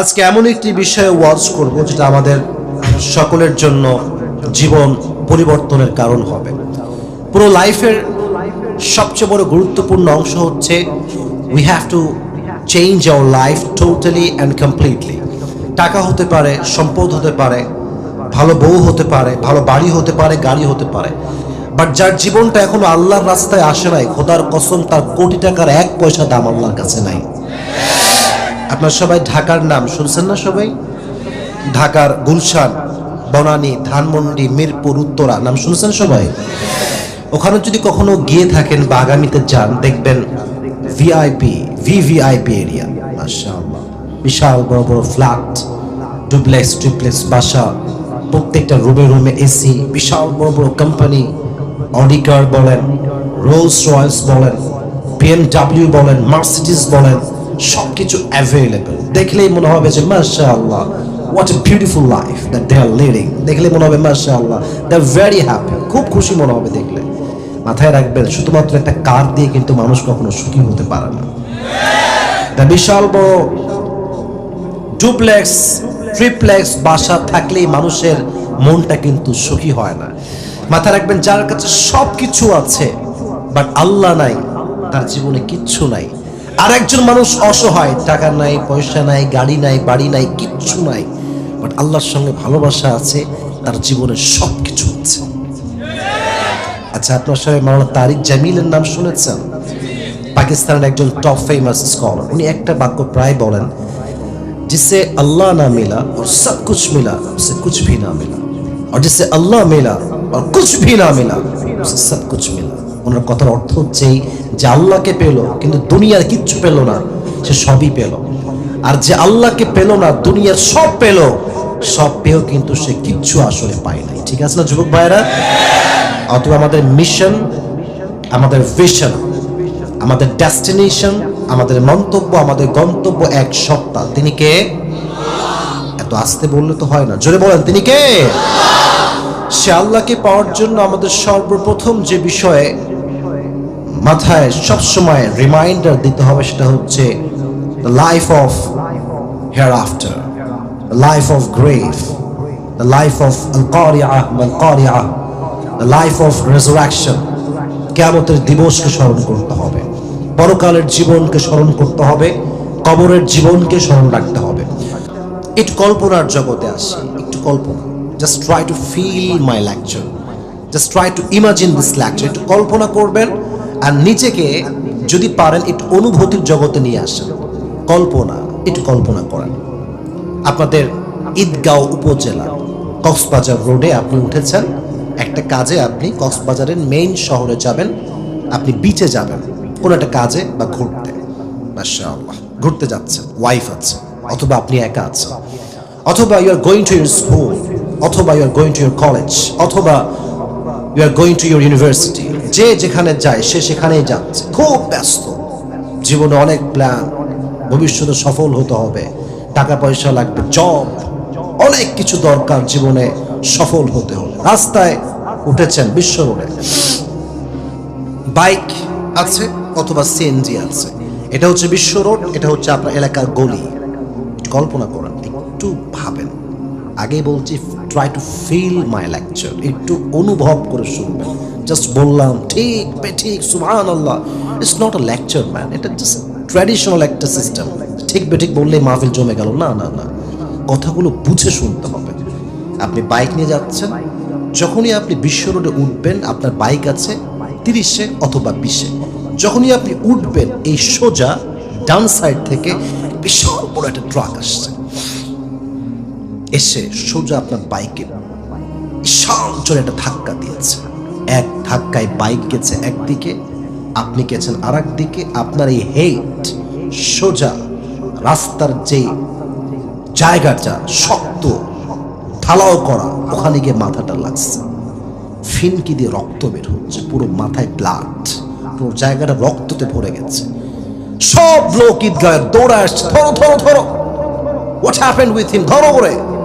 আজকে এমন একটি বিষয়ে ওয়াজ করব যেটা আমাদের সকলের জন্য জীবন পরিবর্তনের কারণ হবে। পুরো লাইফের সবচেয়ে বড় গুরুত্বপূর্ণ অংশ হচ্ছে we have to change our life totally and completely টাকা হতে পারে, সম্পদ হতে পারে, ভালো বউ হতে পারে, ভালো বাড়ি হতে পারে, গাড়ি হতে পারে। বাট যার জীবনটা এখনও আল্লাহর রাস্তায় আসে নাই, খোদার কসম, তার কোটি টাকার এক পয়সা দাম আল্লাহর কাছে নাই। আপনার সবাই ঢাকার নাম শুনছেন না সবাই? ঢাকার গুলশান, বনানী, ধানমন্ডি, মিরপুর, উত্তরা, নাম শুনছেন সবাই? ওখানে যদি কখনো গিয়ে থাকেন বা আগামীতে যান, দেখবেন ভিআইপি ভিভিআইপি এরিয়া বিশাল বড় বড় ফ্ল্যাট ডুপ্লেক্স ট্রিপ্লেক্স বাসা, প্রত্যেকটা রুমে রুমে এসি বিশাল বড় বড় কোম্পানি অডিকার বলেন রোলস রয়েলস বলেন বিএমডাব্লিউ বলেন মার্সিডিস বলেন সব কিছু অ্যাভেলেবল দেখলেই মনে হবে যে মাশা আল্লাহ what a beautiful life that they are leading দেখলে মনে হবে মাশা আল্লাহ দে আর ভেরি হ্যাপি খুব খুশি মনে হবে দেখলে। মাথায় রাখবেন, শুধুমাত্র একটা কার দিয়ে কিন্তু মানুষ কখনো সুখী হতে পারে না। তা বিশাল বড় ডুপ্লেক্স ট্রিপ্লেক্স বাসা থাকলেই মানুষের মনটা কিন্তু সুখী হয় না। মাথায় রাখবেন, যার কাছে সব কিছু আছে বাট আল্লাহ নাই, তার জীবনে কিচ্ছু নাই। আর একজন মানুষ অসহায় টাকা নাই পয়সা নাই গাড়ি নাই বাড়ি নাই কিচ্ছু নাই বাট আল্লাহর সঙ্গে ভালোবাসা আছে তার জীবনে সব কিছু আছে আচ্ছা আপনার সবাই মাওলানা তারিক জামিলের নাম শুনেছেন পাকিস্তানের একজন টপ ফেমাস স্কলার উনি একটা বাক্য প্রায় বলেন जिससे अल्लाह ना मिला और सब कुछ मिला उसे कुछ भी ना मिला और जिससे अल्लाह मिला और कुछ भी ना मिला उसे सब कुछ मिला ওনার কথার অর্থ হচ্ছে যে আল্লাহকে পেল, কিন্তু দুনিয়ার কিচ্ছু পেল না, সে সবই পেল। আর যে আল্লাহকে পেল না, দুনিয়ার সব পেল, সব পেয়েও কিন্তু সে কিচ্ছু আসলে পায় নাই। ঠিক আছে না, যুবক ভাইরা অথবা আমাদের মিশন আমাদের ভিশন আমাদের ডেস্টিনেশন আমাদের মন্তব্য, আমাদের গন্তব্য এক সত্তা। তিনি কে? এত আসতে বললে তো হয় না। জোরে বলেন, তিনি কে? সে আল্লাহকে পাওয়ার জন্য আমাদের সর্বপ্রথম যে বিষয়ে মাথায় সবসময় রিমাইন্ডার দিতে হবে, সেটা হচ্ছে the life of hereafter the life of grave the life of Kariya the life of resurrection কেয়ামতের দিবসকে স্মরণ করতে হবে, পরকালের জীবনকে স্মরণ করতে হবে, কবরের জীবনকে স্মরণ রাখতে হবে। একটু কল্পনার জগতে আসি, একটু কল্পনা। Just try to feel my lecture just try to imagine this lecture একটু কল্পনা করবেন আর নিজেকে যদি পারেন একটু অনুভূতির জগতে নিয়ে আসেন। কল্পনা, একটু কল্পনা করেন। আপনাদের ঈদগাঁও উপজেলা, কক্সবাজার রোডে আপনি উঠেছেন। একটা কাজে আপনি কক্সবাজারের মেইন শহরে যাবেন। আপনি বিচে যাবেন। কোনো একটা কাজে বা ঘুরতে। মাশাআল্লাহ। ঘুরতে যাচ্ছেন। ওয়াইফ আছে। অথবা আপনি একা আছেন। অথবা you are going to your school অথবা you are going to your college অথবা you are going to your university যে যেখানে যায়, সে সেখানেই যাচ্ছে। খুব ব্যস্ত। জীবনে অনেক প্ল্যান ভবিষ্যতে সফল হতে হবে। টাকা পয়সা লাগবে জব অনেক কিছু দরকার জীবনে সফল হতে হলে। রাস্তায় উঠেছেন, বিশ্ব রোডে। বাইক আছে অথবা সিএনজি আছে। এটা হচ্ছে বিশ্ব রোড, এটা হচ্ছে আপনার এলাকার গলি। কল্পনা করেন, একটু ভাবেন। আগেই বলছি try to feel my lecture একটু অনুভব করে শুনবেন। জাস্ট বললাম, ঠিক বে, ঠিক সুবহান আল্লাহ it's not a lecture man এটা জাস্ট ট্র্যাডিশনাল একটা সিস্টেম ঠিক বে, ঠিক বললেই মাহফিল জমে গেল। না না না, কথাগুলো বুঝে শুনতে হবে। আপনি বাইক নিয়ে যাচ্ছেন, যখনই আপনি বিশ্ব রোডে উঠবেন, আপনার বাইক আছে তিরিশে অথবা বিশে। যখনই আপনি উঠবেন, এই সোজা ডান সাইড থেকে বিশাল বড় একটা ট্রাক আসছে। এসে সোজা আপনার বাইকে বিশাল জোরে একটা ধাক্কা দিয়েছে। এক ধাক্কায় বাইক গেছে একদিকে, আপনি গেছেন আর দিকে আপনার এই হেড সোজা রাস্তার যে জায়গাটা শক্ত, ঢালাও করা, ওখানে গিয়ে মাথাটা লাগছে। ফিনকি দিয়ে রক্ত বের হচ্ছে, পুরো মাথায় ব্লাড পুরো জায়গাটা রক্ততে ভরে গেছে। সব লোক ঈদগায় দৌড়ে আসছে, ধরো ধরো ধরো। হোয়াট হ্যাপেন্ড উইথ হিম ধরো করে।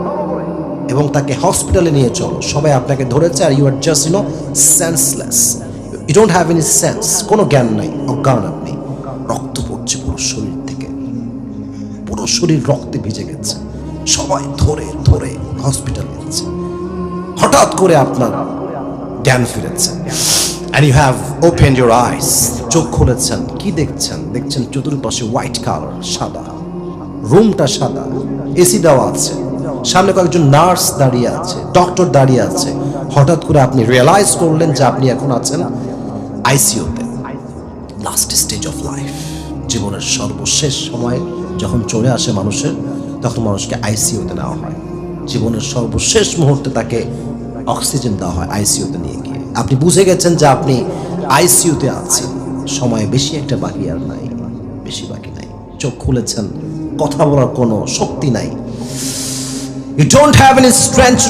এবং তাকে হসপিটালে নিয়ে চলো। সবাই আপনাকে ধরেছে আর you are just you know senseless you don't have any sense কোনো জ্ঞান নাই। অজ্ঞান আপনি। রক্ত পড়ছে পুরো শরীর থেকে। পুরো শরীর রক্তে ভিজে গেছে। সবাই ধরে ধরে হসপিটাল নিচ্ছে হঠাৎ করে আপনার জ্ঞান ফিরেছে। And you have open your eyes চোখ খুলেছেন। কি দেখছেন? দেখছেন চতুর্পাশে হোয়াইট কালার সাদা। রুমটা সাদা। এসি দেওয়া আছে। সামনে কয়েকজন নার্স দাঁড়িয়ে আছে, ডক্টর দাঁড়িয়ে আছে। হঠাৎ করে আপনি রিয়েলাইজ করলেন যে আপনি এখন আছেন আইসিইউতে লাস্ট স্টেজ অফ লাইফ জীবনের সর্বশেষ সময় যখন চলে আসে মানুষের, তখন মানুষকে আইসিইউতে নেওয়া হয়। জীবনের সর্বশেষ মুহূর্তে তাকে অক্সিজেন দেওয়া হয় আইসিইউতে নিয়ে গিয়ে। আপনি বুঝে গেছেন যে আপনি আইসিইউতে আছেন। সময় বেশি একটা বাকি আর নাই, বেশি বাকি নাই। চোখ খুলেছেন, কথা বলার কোনো শক্তি নাই। You don't have any strength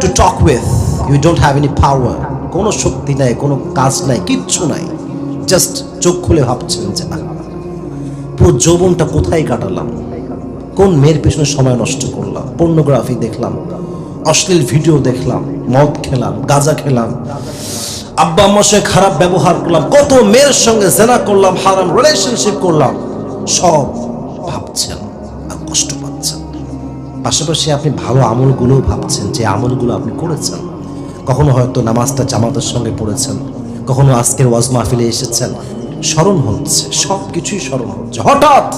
to talk with you don't have any power কোনো শক্তি নাই কোনো কাজ নাই কিচ্ছু নাই। জাস্ট চোখ খুলে ভাবছেন যে আহা, পুরো যৌবনটা কোথায় কাটালাম? কোন মেয়ের পেছনে সময় নষ্ট করলাম? পর্নোগ্রাফি দেখলাম অশ্লীল ভিডিও দেখলাম মদ খেলাম গাঁজা খেলাম। আব্বা আম্মার খারাপ ব্যবহার করলাম কত মেয়ের সঙ্গে জেনা করলাম হারাম রিলেশনশিপ করলাম। সব ভাবছেন কষ্ট পাশাপাশি আপনি ভালো আমলগুলো ভাবছেন যে আমলগুলো আপনি করেছেন। কখনো হয়তো নামাজটা জামাতের সঙ্গে পড়েছেন, কখনো আজকের ওয়াজ মাহফিলে এসেছেন। স্মরণ হচ্ছে সব কিছুই স্মরণ হচ্ছে। হঠাৎ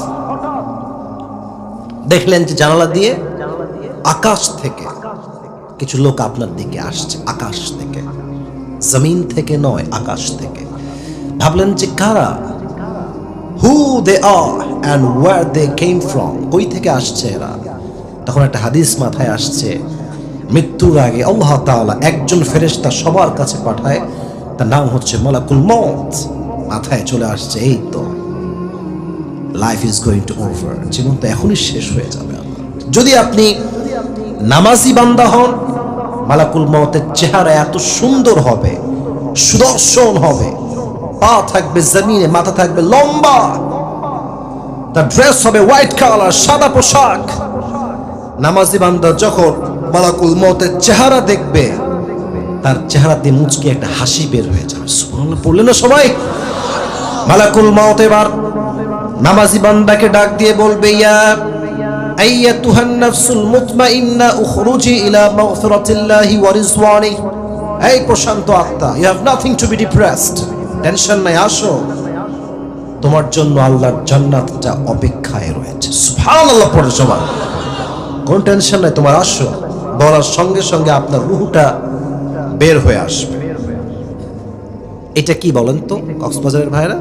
দেখলেন যে জানালা দিয়ে আকাশ থেকে কিছু লোক আপনার দিকে আসছে, আকাশ থেকে। জমিন থেকে নয়, আকাশ থেকে। ভাবলেন যে কারা? Who they are and where they came from কই থেকে আসছে এরা? তখন একটা হাদিস মাথায় আসছে, মৃত্যুর আগে আল্লাহ তাআলা একজন ফেরেশতা সবার কাছে পাঠায়, তার নাম হচ্ছে মালাকুল মত মাথায় চলে আসছে, এই তো life is going to over জীবন তো এখনই শেষ হয়ে যাবে যদি আপনি নামাজি বান্দা হন, মালাকুল মতের চেহারা এত সুন্দর হবে, সুদর্শন হবে, পা থাকবে জমিনে, মাথা থাকবে লম্বা, তার ড্রেস হবে হোয়াইট কালার সাদা পোশাক নামাজি বান্দা যখন মালাকুল মতের চেহারা দেখবে, তার চেহারাতে মুচকে একটা হাসি বের হয়ে যাবে। সুবহানাল্লাহ পড়লেন না সবাই? মালাকুল মত এবার নামাজি বান্দাকে ডাক দিয়ে বলবে, ইয়া আইয়াতুহান নাফসুল মুতমাইন্না উখরুজি ইলা মাগফিরাতিল্লাহি ওয়া রিজওয়ানি। এই প্রশান্ত আত্মা you have nothing to be depressed tension নাই, আসো। তোমার জন্য আল্লাহর জান্নাতটা অপেক্ষায় রয়েছে। সুবহানাল্লাহ, পড়ে সবাই। কোন টেনশন নাই, তোমার আসো। বলার সঙ্গে সঙ্গে আপনার রুহুটা বের হয়ে আসবে। এটা কি বলেন তো, কক্সবাজারের ভাইরা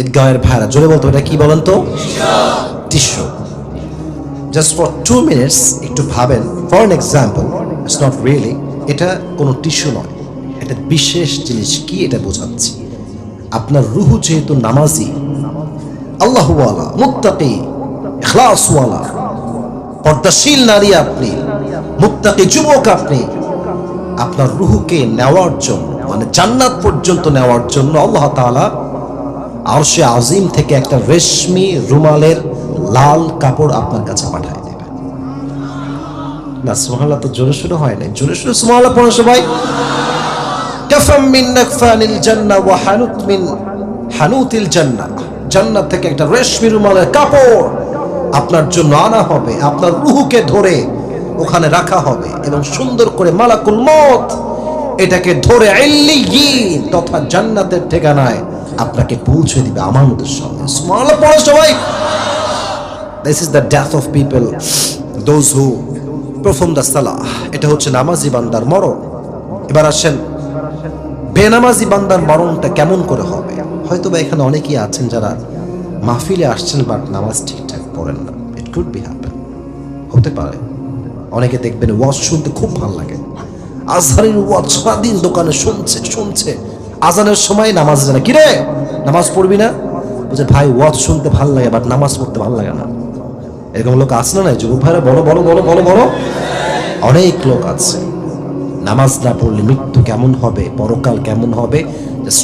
ঈদগাহের ভাইরা জোরে বলতো, এটা কি বলেন তো? Tissue. Just for two minutes একটু ভাবেন। For an example it's not really এটা কোনো টিস্যু নয়। এটা বিশেষ জিনিস কি এটা বোঝাচ্ছি? আপনার রুহু যেহেতু নামাজি, আল্লাহওয়ালা, মুত্তাকি, ইখলাসওয়ালা পর্দাশীল নারী আপনি মুক্তাকে যুবক আপনি, আপনার রুহুকে নেওয়ার জন্য মানে জান্নাত পর্যন্ত নেওয়ার জন্য আল্লাহ তাআলা আরশে আজিম থেকে একটা রেশমি রুমালের লাল কাপড় আপনার কাছে পাঠায় দেবে না, সুবহানাল্লাহ তো জোরে শুরু হয় নাই। জোরে শুরু সুবহানাল্লাহ পড়ো সবাই। জান্নাত থেকে একটা রেশমি রুমালের কাপড় আপনার জন্য আনা হবে, আপনার রুহুকে ধরে ওখানে রাখা হবে এবং সুন্দর করে মালাকুল মত এটাকে ধরে তথা জান্নাতের ঠিকানায় আপনাকে পৌঁছে দিবে আমানতের সঙ্গে। সুবহানাল্লাহ, পড়ো সবাই। This is the death of people those who perform the সালাহ এটা হচ্ছে নামাজি বান্দার মরণ। এবার আসেন, বেনামাজি বান্দার মরণটা কেমন করে হবে? হয়তো বা এখানে অনেকেই আছেন যারা মাহফিলে আসছেন বাট নামাজ ঠিকঠাক পড়েন না। ইট কুড বি হ্যাপেন হতে পারে। অনেকে দেখবেন ওয়াজ শুনতে খুব ভালো লাগে। আজহারের ওয়াজ সারাদিন দোকানে শুনছে শুনছে। আজানের সময় নামাজ জানে কিরে নামাজ পড়বি না? বলছে, ভাই, ওয়াজ শুনতে ভালো লাগে বাট নামাজ পড়তে ভালো লাগে না। এরকম লোক আছে না নাই? যুবক ভাইরা, বলো বলো বলো বলো বলো। অনেক লোক আছে। নামাজ না পড়লে মৃত্যু কেমন হবে? পরকাল কেমন হবে?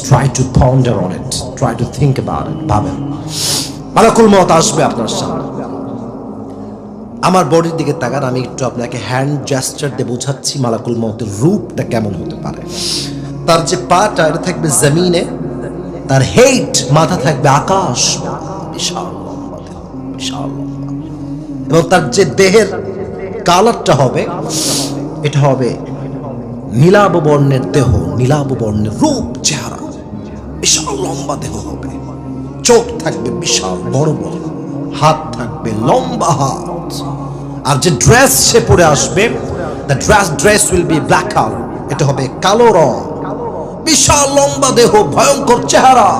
Try to ponder on it try to think about it ভাবেন। মালাকুল মত আসবে আপনার সামনে। আমার বডির দিকে তাকান, আমি একটু আপনাকে হ্যান্ড জেস্টার দিয়ে বোঝাচ্ছি মালাকুল মতের রূপটা কেমন হতে পারে। তার যে পাটা, এটা থাকবে জমিনে, তার হেইট মাথা থাকবে আকাশ। এবং তার যে দেহের কালারটা হবে, এটা হবে নীলাভ বর্ণের দেহ নীলাভ বর্ণের রূপ, চেহারা। বিশাল লম্বা দেহ হবে। চোখ থাকবে বিশাল, বড় বড়, হাত থাকবে লম্বা হাত। আর যে ড্রেস সে পরে আসবে the dress dress will be black এটা হবে কালো রং। বিশাল লম্বা দেহ, ভয়ঙ্কর চেহারা।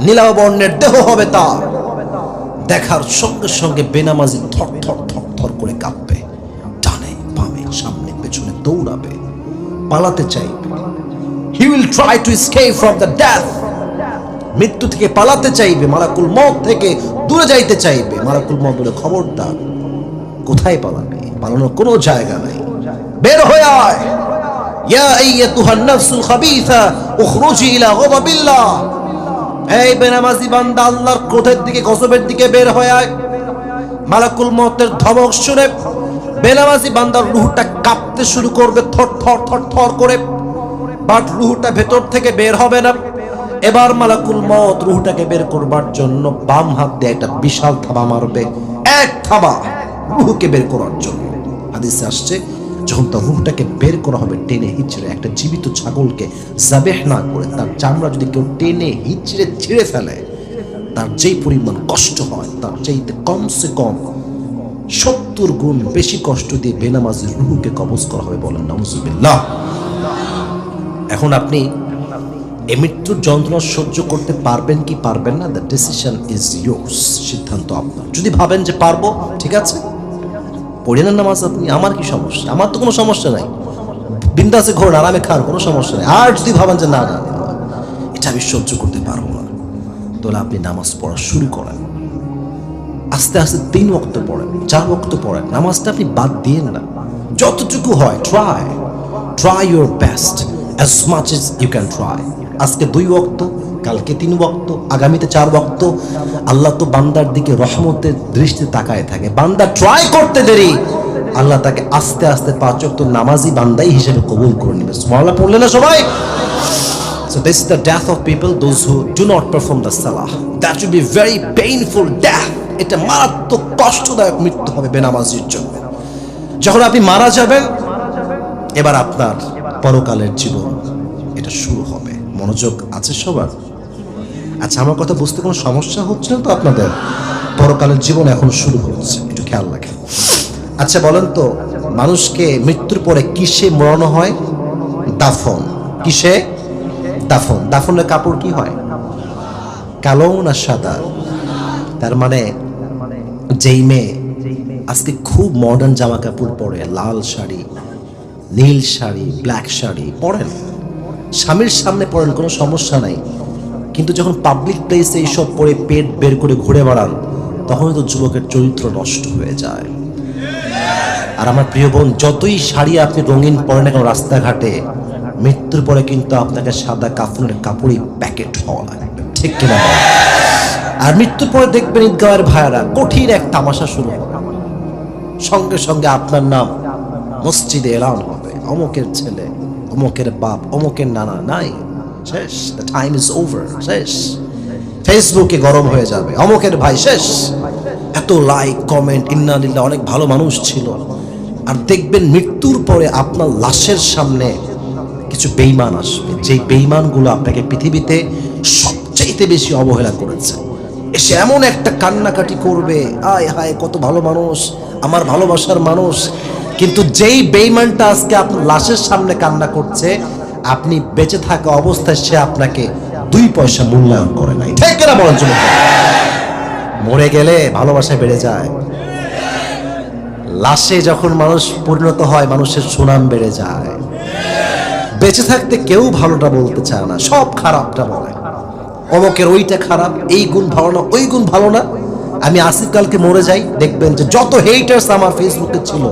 নীলাভ বর্ণের দেহ হবে তার। দেখার সঙ্গে সঙ্গে বেনামাজি থর থর থর থর করে কাঁপবে। ডানে, বামে, সামনে, পেছনে দৌড়াবে। পালাতে চাইবে। He will try to escape from the death মৃত্যু থেকে পালাতে চাইবে, মালাকুল মত থেকে দূরে যাইতে চাইবে। মালাকুল মত বলে, খবরদার, কোথায় পালাবে? পালানোর কোনো জায়গা নাই। বের হয়ে আয়। ইয়া আইয়াতুহান নাফসুল খাবিসা, উখরুজি ইলা গাদাবিল্লাহ এই বেনামাজি বান্দা, আল্লাহর ক্রোধের দিকে, গজবের দিকে বের হয়ে আয়। মালাকুল মতের ধমক শুনে বেনামাজি বান্দার রুহটা কাঁপতে শুরু করবে থর থর থর থর করে। বাট রুহটা ভেতর থেকে বের হবে না। এবার মালাকুল মত রুহটাকে বের করবার জন্য বাম হাত দিয়ে একটা বিশাল থাবা মারবে। এক থাবা রুহকে বের করার জন্য। হাদিসে আসছে, যখন তার রুহটাকে বের করা হবে টেনে হিচড়ে, একটা জীবিত ছাগলকে জাবেহ না করে তার চামড়া যদি কেউ টেনে হিচড়ে ছিঁড়ে ফেলে, তার যেই পরিমাণ কষ্ট হয়, তার চাইতে কমসে কম সত্তর গুণ বেশি কষ্ট দিয়ে বেনামাজির রুহুকে কবজ করা হবে বলেন নাউজুবিল্লাহ এখন আপনি এ মৃত্যুর যন্ত্রণা সহ্য করতে পারবেন কি পারবেন না দ্য ডিসিশন ইজ ইয়োর্স সিদ্ধান্ত আপনার। যদি ভাবেন যে পারব, ঠিক আছে? পড়ে না নামাজ, আপনি, আমার কি সমস্যা? আমার তো কোনো সমস্যা নাই। বিন্দাসে ঘোর আরামে খান, কোনো সমস্যা নেই। আর যদি ভাবেন যে না না এটা আমি সহ্য করতে পারব না। তাহলে আপনি নামাজ পড়া শুরু করেন। আস্তে আস্তে তিন ওয়াক্ত পড়েন, চার ওয়াক্ত পড়েন। নামাজটা আপনি বাদ দিয়েন না। যতটুকু হয় try try your best as much you can try আজকে দুই ওয়াক্ত কালকে তিন ওয়াক্ত আগামীতে চার ওয়াক্ত আল্লাহ তো বান্দার দিকে রহমতের দৃষ্টি তাকায় থাকে। বান্দা ট্রাই করতে দেরি। আল্লাহ তাকে আস্তে আস্তে পাঁচ ওয়াক্ত নামাজি বান্দাই হিসেবে কবুল করে নেবে। সুবহানাল্লাহ পড়লে না সবাই? So this is the death of people, those who do not perform the salah. That will be very painful death. এটা মারাত্মক কষ্টদায়ক মৃত্যু হবে বেনামাজির জন্য। যখন আপনি মারা যাবেন এবার আপনার পরকালের জীবন এটা শুরু হবে মনোযোগ আছে সবার? আচ্ছা আমার কথা বুঝতে কোনো সমস্যা হচ্ছে না তো আপনাদের? পরকালের জীবন এখন শুরু হচ্ছে, একটু খেয়াল রাখেন। আচ্ছা বলেন তো, মানুষকে মৃত্যুর পরে কিসে মরানো হয়? দাফন। কিসে? দাফন। দাফনের কাপড় কি হয়? কালো না সাদা? তার মানে যেই মেয়ে আজকে খুব মডার্ন জামা কাপড় পরে, লাল শাড়ি, নীল শাড়ি ব্ল্যাক শাড়ি পরেন? স্বামীর সামনে পরেন কোনো সমস্যা নাই। কিন্তু যখন পাবলিক প্লেসে এইসব পরে পেট বের করে ঘুরে বেড়ান তখন তো যুবকের চরিত্র নষ্ট হয়ে যায়। আর আমার প্রিয় বোন, যতই শাড়ি আপনি রঙিন পরেন কেন রাস্তাঘাটে, মৃত্যুর পরে কিন্তু আপনাকে সাদা কাফনের কাপড়ই প্যাকেট হওয়া লাগবে। ঠিক কিনা? আর মৃত্যুর পরে দেখবেন ঈদগাহের ভাইয়ারা কঠিন এক তামাশা শুরু হবে। সঙ্গে সঙ্গে আপনার নাম মসজিদে এলান হবে, অমুকের ছেলে। অমুকের বাপ, অমুকের নানা, নাই। শেষ দ্য টাইম ইজ ওভার শেষ। ফেসবুকে গরম হয়ে যাবে, অমুকের ভাই, শেষ। এত লাইক কমেন্ট ইন্নালিল্লাহ অনেক ভালো মানুষ ছিল। আর দেখবেন মৃত্যুর পরে আপনার লাশের সামনে কিছু বেইমান আসবে। যেই বেইমানগুলো আপনাকে পৃথিবীতে সবচাইতে বেশি অবহেলা করেছে। এসে এমন একটা কান্নাকাটি করবে, আয় হায়, কত ভালো মানুষ, আমার ভালোবাসার মানুষ কিন্তু যেই বেইমানটা আজকে আপনার লাশের সামনে কান্না করছে, আপনি বেঁচে থাকা অবস্থায় সে আপনাকে দুই পয়সা মূল্যায়ন করে নাই। ঠিক না বলার জন্য মরে গেলে ভালোবাসা বেড়ে যায়। লাশে যখন মানুষ পরিণত হয়, মানুষের সুনাম বেড়ে যায়। বেঁচে থাকতে কেউ ভালোটা বলতে চায় না, সব খারাপটা বলে। অমকের ওইটা খারাপ, এই গুণ ভালো না, ওই গুণ ভালো না। আমি আসিফ কালকে মরে যাই, দেখবেন যে যত হেটার্স আমার ফেসবুকে ছিল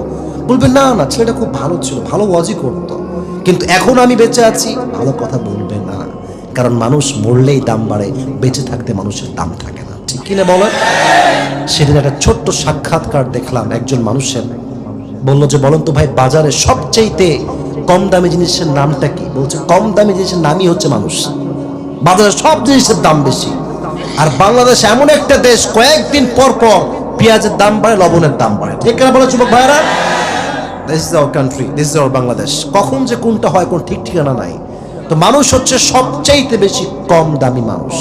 বলবেন না না, ছেলেটা খুব ভালো ছিল, ভালো ওয়াজই করতো। কিন্তু এখন আমি বেঁচে আছি, ভালো কথা বলবে না। কারণ মানুষ মরলেই দাম বাড়ে, বেঁচে থাকতে মানুষের দাম থাকে না। ঠিক কিনা বলেন সেদিন একটা ছোট্ট সাক্ষাৎকার দেখলাম একজন মানুষের। বলল যে, বলেন তো ভাই, বাজারে সবচেয়েতে কম দামি জিনিসের নামটা কি? বলছে, কম দামি জিনিসের নামই হচ্ছে মানুষ। বাজারে সব জিনিসের দাম বেশি। আর বাংলাদেশ এমন একটা দেশ, কয়েকদিন পর পর পেঁয়াজের দাম বাড়ে, লবণের দাম বাড়ে। ঠিক না, বলে, যুবক ভাইরা this is our country this is our Bangladesh কখন যে কোনটা হয় কোন ঠিক ঠিকানা নাই। তো মানুষ হচ্ছে সবচাইতে বেশি কম দামি মানুষ।